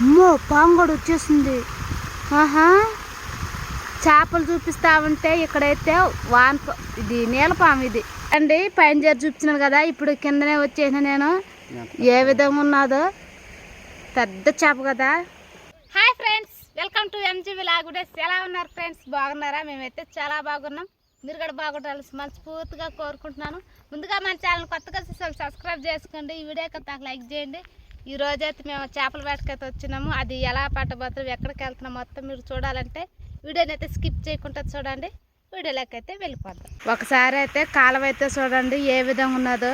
అమ్మో పాము కూడా వచ్చేసింది. ఆహా చేపలు చూపిస్తా ఉంటే ఇక్కడైతే వాన్ ఇది నీలపాము ఇది. అండి పైన జరి చూపించినాను కదా ఇప్పుడు కిందనే వచ్చేసిన నేను. ఏ విధంగా ఉన్నదో. పెద్ద చేప కదా. Hi friends welcome to MGB లాగుడేస్ ఎలా ఉన్నారు ఫ్రెండ్స్? బాగున్నారా? మేమైతే చాలా బాగున్నాం. మీరు కూడా బాగుండాలని మనస్ఫూర్తిగా కోరుకుంటున్నాను. ముందుగా మన ఛానల్ కొత్తగా సబ్స్క్రైబ్ చేసుకోండి. ఈ వీడియో కథ లైక్ చేయండి. ఈ రోజైతే మేము చేపల వేటకైతే వచ్చినాము. అది ఎలా పట్టబోతున్నాం ఎక్కడికి వెళ్తున్నాం మొత్తం మీరు చూడాలంటే వీడియోని అయితే స్కిప్ చేయకుండా చూడండి. వీడియోలోకి అయితే వెళ్ళిపోతాం ఒకసారి అయితే కాలువ అయితే చూడండి ఏ విధంగా ఉన్నదో.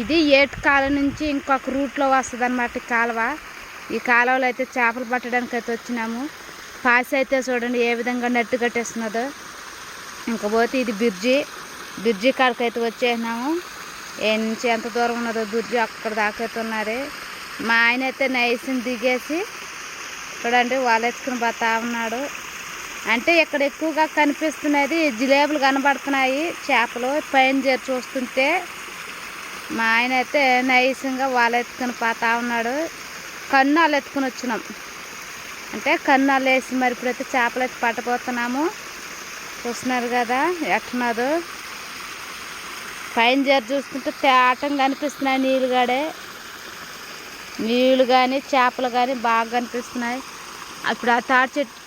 ఇది ఏటు కాలువ నుంచి ఇంకొక రూట్లో వస్తుంది అనమాట ఈ కాలువ. ఈ కాలువలో అయితే చేపలు పట్టడానికి అయితే వచ్చినాము. పాసి అయితే చూడండి ఏ విధంగా నెట్టు కట్టేస్తున్నదో. ఇంకపోతే ఇది బిర్జి బిర్జి కాడికి అయితే వచ్చేసినాము. ఏ నుంచి ఎంత దూరం ఉన్నదో బిర్జి అక్కడ దాకా అయితే ఉన్నది. మా ఆయన అయితే నైస్ని దిగేసి చూడండి వాళ్ళు ఎత్తుకుని పోతా ఉన్నాడు. అంటే ఇక్కడ ఎక్కువగా కనిపిస్తున్నది జిలేబులు కనబడుతున్నాయి చేపలు. పైన చేరి చూస్తుంటే మా ఆయన అయితే నైస్గా వాళ్ళు ఎత్తుకుని పోతా ఉన్నాడు. కన్నాలు ఎత్తుకుని వచ్చినాం. అంటే కన్నాలు వేసి మరి ఇప్పుడైతే చేపలు అయితే పట్టబోతున్నాము. చూస్తున్నారు కదా ఎట్టున్నారు పైన చేరి చూస్తుంటే తేటం కనిపిస్తున్నాయి నీళ్ళు గాడే. నీళ్ళు కానీ చేపలు కానీ బాగా కనిపిస్తున్నాయి. ఇప్పుడు ఆ తాటి చెట్టు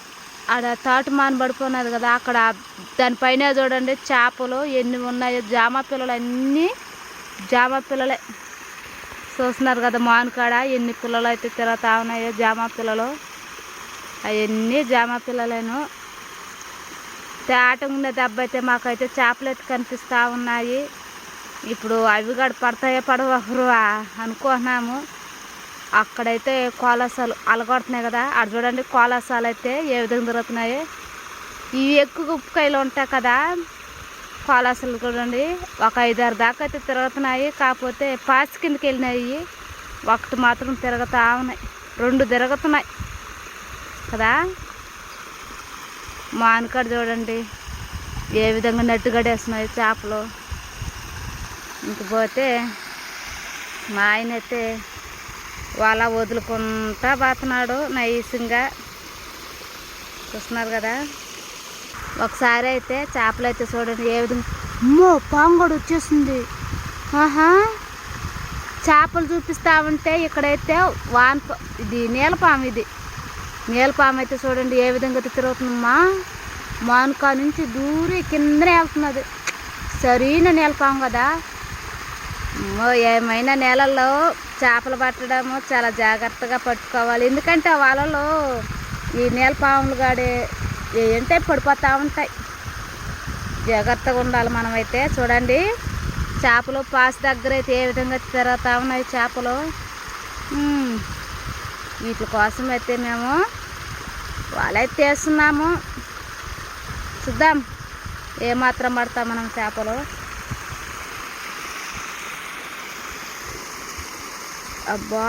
ఆడ తాటి మాన పడిపోయినది కదా అక్కడ దానిపైన చూడండి చేపలు ఎన్ని ఉన్నాయో జామ పిల్లలు అన్నీ జామ పిల్లలే. చూస్తున్నారు కదా మానుకాడ ఎన్ని పిల్లలు అయితే తిరుగుతా ఉన్నాయో జామ పిల్లలు. అవన్నీ జామ పిల్లలేను. తేట ఉన్న దెబ్బ అయితే మాకైతే చేపలు అయితే కనిపిస్తూ ఉన్నాయి. ఇప్పుడు అవి కూడా పడతాయో పడవరు అనుకుంటున్నాము. అక్కడైతే కోలాసాలు అలగొడుతున్నాయి కదా. అక్కడ చూడండి కోలాసాలు అయితే ఏ విధంగా తిరుగుతున్నాయి ఇవి ఎక్కువ ఉప్పుకాయలు ఉంటాయి కదా. కోలాసాలు చూడండి. ఒక ఐదారు దాకా అయితే తిరుగుతున్నాయి. కాకపోతే పాస్ కిందకి వెళ్ళినాయి. ఒకటి మాత్రం తిరుగుతా ఉన్నాయి. రెండు తిరుగుతున్నాయి కదా. మానకాడ చూడండి. ఏ విధంగా నట్టుగడేస్తున్నాయి చేపలు. ఇంకపోతే మా ఆయన అయితే వాళ్ళ వదులుకుంటా బాతున్నాడు నైసింగా. చూస్తున్నారు కదా? ఒకసారి అయితే చేపలు అయితే చూడండి ఏ విధంగా. అమ్మో పాము వచ్చేసింది. ఆహా. చేపలు చూపిస్తా ఉంటే ఇక్కడైతే వాన్ ఇది నీలపాము ఇది. నీలపాము అయితే చూడండి ఏ విధంగా తిరుగుతుందమ్మా. మానుకా నుంచి దూరి కిందనే వెళ్తున్నది. సరైన నీలపాము కదా. ఏమైనా నేలల్లో చేపలు పట్టడము చాలా జాగ్రత్తగా పట్టుకోవాలి. ఎందుకంటే వాళ్ళలో ఈ ఈ నీలపాములు గాడే ఏంటే పడిపోతూ ఉంటాయి. జాగ్రత్తగా ఉండాలి మనమైతే. చూడండి చేపలు పాస్ దగ్గర అయితే ఏ విధంగా తిరుగుతూ ఉన్నాయి చేపలు. వీటి కోసం అయితే మేము వాళ్ళైతే వేస్తున్నాము చూద్దాం ఏమాత్రం పడతాం మనం చేపలు. అబ్బా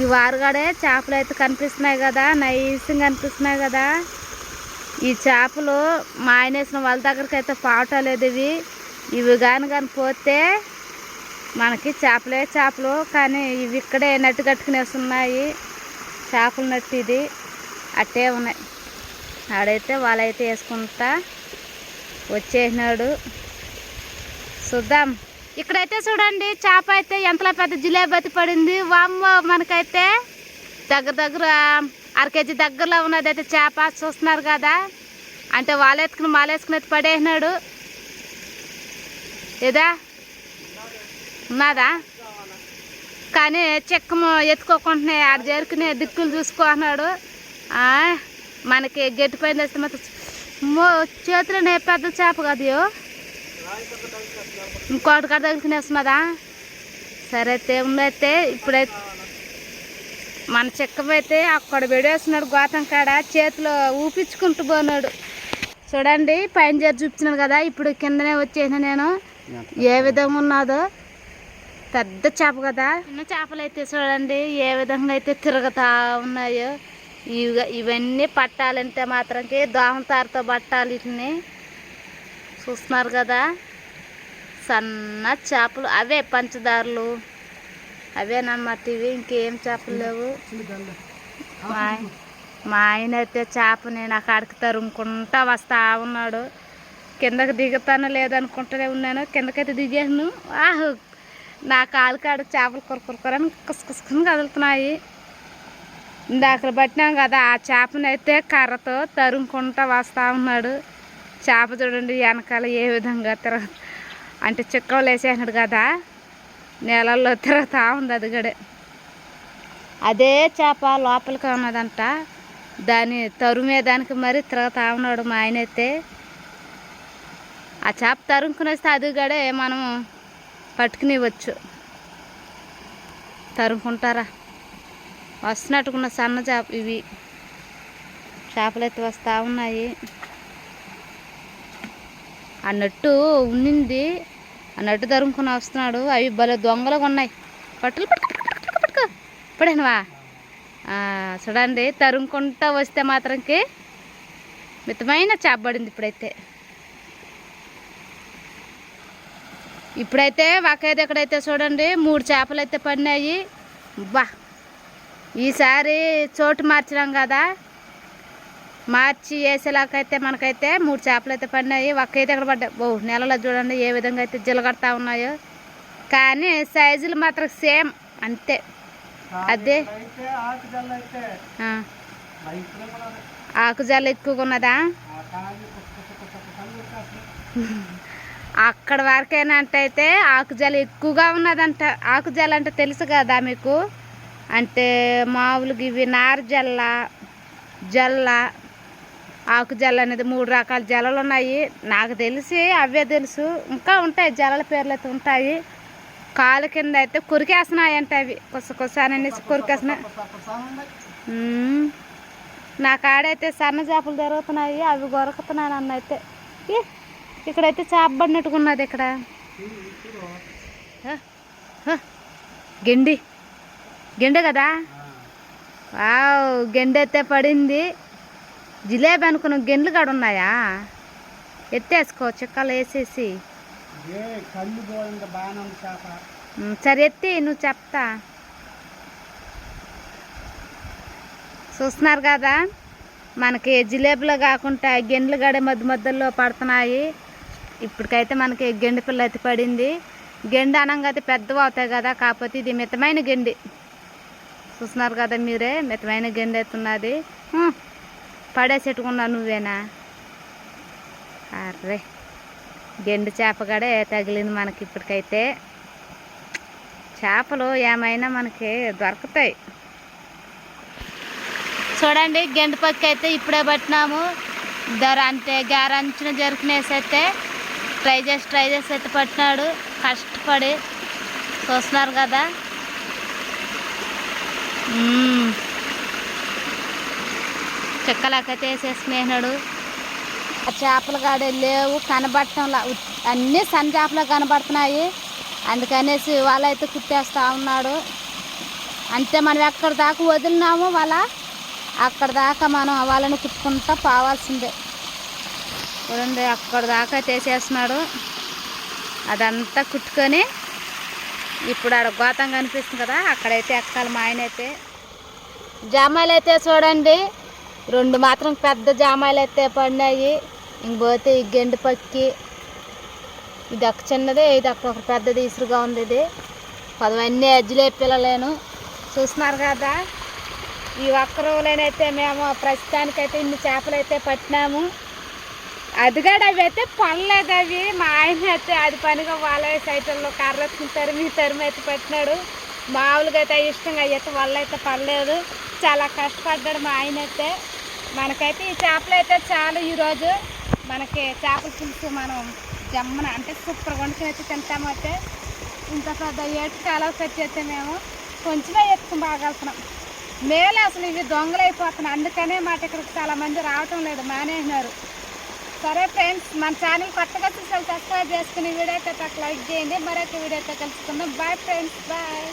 ఈ వారుగాడే చేపలు అయితే కనిపిస్తున్నాయి కదా నైస్గా కనిపిస్తున్నాయి కదా. ఈ చేపలు మా ఆయన వేసిన వాళ్ళ దగ్గరికి అయితే పావటలేదు ఇవి. ఇవి కానీ కానీ పోతే మనకి చేపలే చేపలు కానీ ఇవి ఇక్కడే నట్టు కట్టుకునేస్తున్నాయి చేపలు నట్టు ఇది. అట్టే ఉన్నాయి. ఆడైతే వాళ్ళైతే వేసుకుంటా వచ్చేసినాడు. చూద్దాం. ఇక్కడైతే చూడండి చేప అయితే ఎంతలా పెద్ద జిలేబతి పడింది. వామ్మ మనకైతే దగ్గర దగ్గర అర కేజీ దగ్గరలో ఉన్నది అయితే చేప చూస్తున్నారు కదా. అంటే వాళ్ళెత్తుకుని మాలేసుకుని అయితే పడేసినాడు. ఏదా ఉన్నదా? కానీ చెక్కము ఎత్తుకోకుండానే ఆడ చేరుకునే దిక్కులు చూసుకుంటున్నాడు మనకి గట్టిపోయింది వస్తే మొత్తం మాత్రం పెద్ద చేప కదయో ఇంకోటి కాడ తగులుకునేస్తున్నదా సరే అయితే ఉందైతే ఇప్పుడైతే మన చెక్కమైతే అక్కడ వేడేస్తున్నాడు గోతం కాడ చేతిలో ఊపించుకుంటూ పోనాడు. చూడండి పైన చేరు చూపించినాను కదా ఇప్పుడు కిందనే వచ్చేసిన నేను. ఏ విధంగా ఉన్నదో. పెద్ద చేప కదా. చిన్న చేపలు అయితే చూడండి ఏ విధంగా అయితే తిరుగుతా ఉన్నాయో. ఇవి ఇవన్నీ పట్టాలంటే మాత్రంకి దోమతారుతో పట్టాలి వీటిని. చూస్తున్నారు కదా. సన్న చేపలు. అవే పంచదారులు. అవేనన్నమాట ఇవి ఇంకేం చేపలు లేవు. మా మా ఆయన అయితే చేపని నాకు అడకి తరుముకుంటా వస్తా ఉన్నాడు. కిందకి దిగుతాను లేదనుకుంటూనే ఉన్నాను. కిందకైతే దిగాను. ఆహు! నా కాలు కాడ చేపలు కొరకొరకొరని కుసకుసుకుని కదులుతున్నాయి. ఇందాక పట్టినాం కదా ఆ చేపని అయితే కర్రతో తరుముకుంటా వస్తా ఉన్నాడు. చేప చూడండి వెనకాల ఏ విధంగా తిరగ అంటే చిక్కలు వేసేసినాడు కదా నేలల్లో తిరుగుతూ ఉంది అది గడే అదే చేప లోపలికి ఉన్నదంట. దాని తరుమేదానికి మరి తిరుగుతూ ఉన్నాడు మా ఆయన అయితే. ఆ చేప తరుముకుని వస్తే అది గడే మనం పట్టుకునివచ్చు తరుముకుంటారా? వస్తున్నట్టుకున్న సన్న చేప ఇవి. చేపలు అయితే వస్తూ ఉన్నాయి. అన్నట్టు ఉన్నింది. అన్నట్టు తరుముకుని వస్తున్నాడు. అవి భలే దొంగలుగా ఉన్నాయి. పట్టులు పట్టుకు పట్టుకు. పట్టుకో చూడండి తరుముకుంటా వస్తే మాత్రంకి మితమైన చేప పడింది ఇప్పుడైతే. ఇప్పుడైతే ఒకేది ఎక్కడైతే చూడండి మూడు చేపలు అయితే పడినాయి. బా! ఈసారి చోటు మార్చినాం కదా. మార్చి వేసేలాకైతే మనకైతే మూడు చేపలు అయితే పడినాయి ఒక్కైతే ఎక్కడ పడ్డాయి ఓ నెలలో చూడండి ఏ విధంగా అయితే జిలగడతా ఉన్నాయో. కానీ సైజులు మాత్రం సేమ్ అంతే. అదే. ఆకుజాలు ఎక్కువగా ఉన్నదా అక్కడ వరకేనంటే అయితే ఆకుజాలు ఎక్కువగా ఉన్నదంట. ఆకుజాలు అంటే తెలుసు కదా మీకు? అంటే మామూలుగా ఇవి నార జల్ల జల్ల ఆకు జల్ల అనేది మూడు రకాల జల్లలు ఉన్నాయి. నాకు తెలిసి అవే తెలుసు. ఇంకా ఉంటాయి. జల్లల పేర్లు అయితే ఉంటాయి. కాలు కింద అయితే కొరికేస్తున్నాయి అంటే అవి. కొస కొస అనేసి కొరికేస్తున్నాయి. నా కాడైతే సన్న చేపలు జరుగుతున్నాయి. అవి గొరకుతున్నాను అన్న అయితే ఇక్కడైతే చేప పడినట్టుగా ఉన్నది ఇక్కడ. గెండి. గెండే కదా? వావ్ గెండి అయితే పడింది. జిలేబీ అనుకున్న గెండ్లు కాడ ఉన్నాయా? ఎత్తేసుకో చిక్కలు వేసేసి. సరే ఎత్తి నువ్వు చెప్తా. చూస్తున్నారు కదా? మనకి జిలేబీలో కాకుండా గెండ్లు గడ మధ్య మధ్యలో పడుతున్నాయి. ఇప్పటికైతే మనకి గెండి పిల్ల అయితే పడింది. గెండి అనంగా అయితే పెద్దవి అవుతాయి కదా కాకపోతే ఇది మితమైన గెండి. చూస్తున్నారు కదా మీరే మితమైన గెండి అయితే ఉన్నది. పడేసెట్టుకున్నా నువ్వేనా? అర్రే గెండు చేప గడే తగిలింది మనకి ఇప్పటికైతే. చేపలు ఏమైనా మనకి దొరుకుతాయి. చూడండి గెండు పక్క అయితే ఇప్పుడే పట్టినాము. ధర అంటే గారంచిన జరుకునేసి అయితే ట్రై చేసి ట్రై చేసి అయితే పట్టినాడు. కష్టపడి చూస్తున్నారు కదా. చెక్కలాకైతే వేసేసుకునేసినాడు ఆ చేపలు కాడే లేవు కనబడటంలా. అన్నీ సన్న చేపలు కనబడుతున్నాయి. అందుకనేసి వాళ్ళైతే కుట్టేస్తా ఉన్నాడు. అంతే మనం ఎక్కడ దాకా వదిలినామో వాళ్ళ అక్కడ దాకా మనం వాళ్ళని కుట్టుకుంటా పోవాల్సిందే. చూడండి అక్కడ దాకా తీసేస్తున్నాడు అదంతా కుట్టుకొని ఇప్పుడు ఆడ గోతం కనిపిస్తుంది కదా అక్కడైతే ఎక్కాలి మా ఆయన అయితే జామాయిలు అయితే చూడండి. రెండు మాత్రం పెద్ద జామాయిలు అయితే పడినాయి ఇంకపోతే ఈ గెండు పక్కి. ఇది ఒక చిన్నది ఇది ఒక పెద్దది ఇసురుగా ఉంది ఇది. పదవన్నీ అజ్జులే పిల్లలేను. చూస్తున్నారు కదా? ఈ ఒక్క రోజులైతే మేము ప్రస్తుతానికైతే ఇన్ని చేపలు అయితే పట్టినాము. అది అవి అయితే పడలేదు అవి. మా ఆయన అయితే అది పనిగా వాళ్ళ సైతంలో కర్రెత్తుకుని తరిమి తరిమి అయితే పెట్టినాడు. మామూలుగా అయితే ఇష్టంగా అయితే వాళ్ళు అయితే పడలేదు. చాలా కష్టపడ్డాడు మా ఆయన అయితే మనకైతే ఈ చేపలు అయితే చాలు ఈరోజు. మనకి చేపల పులుసు మనం జమ్మన అంటే సూపర్ వండుకుని అయితే. ఇంత పెద్ద ఏటు కాలువకి వచ్చేస్తే మేము కొంచెమే ఎత్తుకుని బాగలుగుతున్నాం మేలు అసలు ఇవి దొంగలు అయిపోతున్నాయి అందుకనే మాట ఇక్కడికి చాలామంది రావటం లేదు మానేసినారు. సరే ఫ్రెండ్స్ మన ఛానల్ కొత్తగా చూసి సబ్స్క్రైబ్ చేసుకుని వీడియో అయితే లైక్ చేయండి. మరొక అయితే కలుసుకుందాం. Bye friends bye.